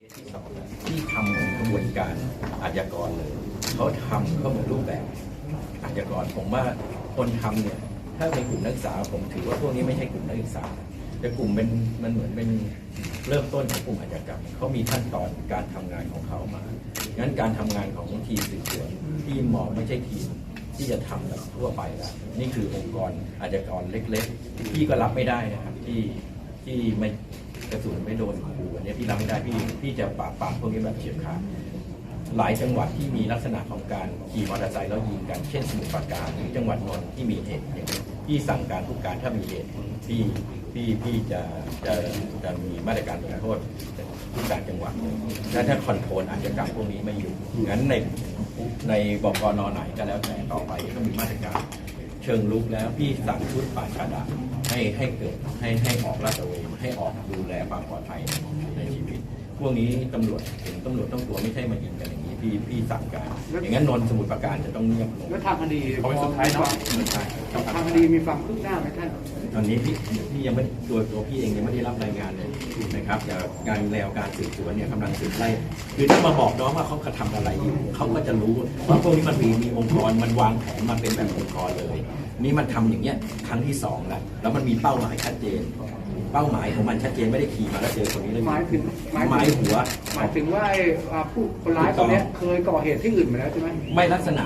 ที่สองที่ทำกระบวนการอาชญากรเลยเขาทำเขาเหมือนรูปแบบอาชญากรผมว่าคนทำเนี่ยถ้าเป็นกลุ่มนักศึกษาผมถือว่าพวกนี้ไม่ใช่กลุ่มนักศึกษาแต่กลุ่มเป็นมันเหมือนเป็นเริ่มต้นของกลุ่มอาชญากรรมเขามีขั้นตอนการทำงานของเขามางั้นการทำงานของทีมสืบสวนที่มอไม่ใช่ทีมที่จะทำแบบทั่วไปแล้วนี่คือองค์กรอาชญากรเล็กๆพี่ก็รับไม่ได้นะครับที่ที่ไม่ กระสุนไม่โดนครูอันนี้พี่รับไม่ได้พี่พี่จะปราบปรามพวกนี้แบบเฉียบขาดหลายจังหวัดที่มีลักษณะของการขี่มอเตอร์ไซค์แล้วยิงกันเช่นสมุทรปราการหรือจังหวัดนนท์ที่มีเหตุอย่างนี้พี่สั่งการผู้การถ้ามีเหตุพี่พี่พี่จะจะจะมีมาตรการลงโทษผู้การจังหวัดและถ้าคอนโทรลอาชญากรรมพวกนี้ไม่อยู่งั้นในในบกนไหนก็แล้วแต่ต่อไปก็มีมาตรการ เชิงลุกแล้วพี่สั่งชุดป่าชาดา ให้ให้เกิดให้ให้ออกลาดตระเวนให้ออกดูแลความปลอดภัยในชีวิต พวกนี้ตำรวจเห็นตำรวจต้องกลัวไม่ใช่มายิงกันอย่างนี้พี่พี่สั่งการอย่างนั้นนนท์สมุทรปราการจะต้องเงียบลงแล้วทางคดีเอาไว้สุดท้ายเนาะใช่ทางคดีมีความคืบหน้าไหมท่านตอนนี้พี่พี่ยังไม่ตัวตัวพี่เองยังไม่ได้รับรายงานเลย นะครับแต่การแนวการสืบสวนเนี่ยกำลังสืบไล่คือถ้ามาบอกน้องว่าเขากระทำอะไรอยู่เขาก็จะรู้ว่าพวกนี้มันมีมีองค์กรมันวางแผนมาเป็นแบบองค์กรเลย นี่มันทำอย่างเงี้ยครั้งที่สองแล้วแล้วมันมีเป้าหมายชัดเจน เป้าหมายของมันชัดเจนไม่ได้ขี่มาแล้วเจอคนนี้เลยหมายถึงหมายหัวหมายถึงว่าไอ้อ่าผู้คนร้ายคนเนี้ยเคยก่อเหตุที่อื่นมาแล้วใช่ไหมไม่ลักษณะ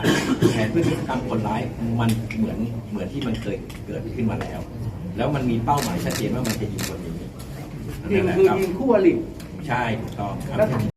แผนพฤติกรรมคนร้ายมันเหมือนเหมือนที่มันเคยเกิดขึ้นมาแล้ว แล้วมันมีเป้าหมายชัดเจนว่ามันจะยิงคนนี้ ยิงนั่นแหละคือรับยิงคู่อริ ใช่ถูกต้องคแล้วรับ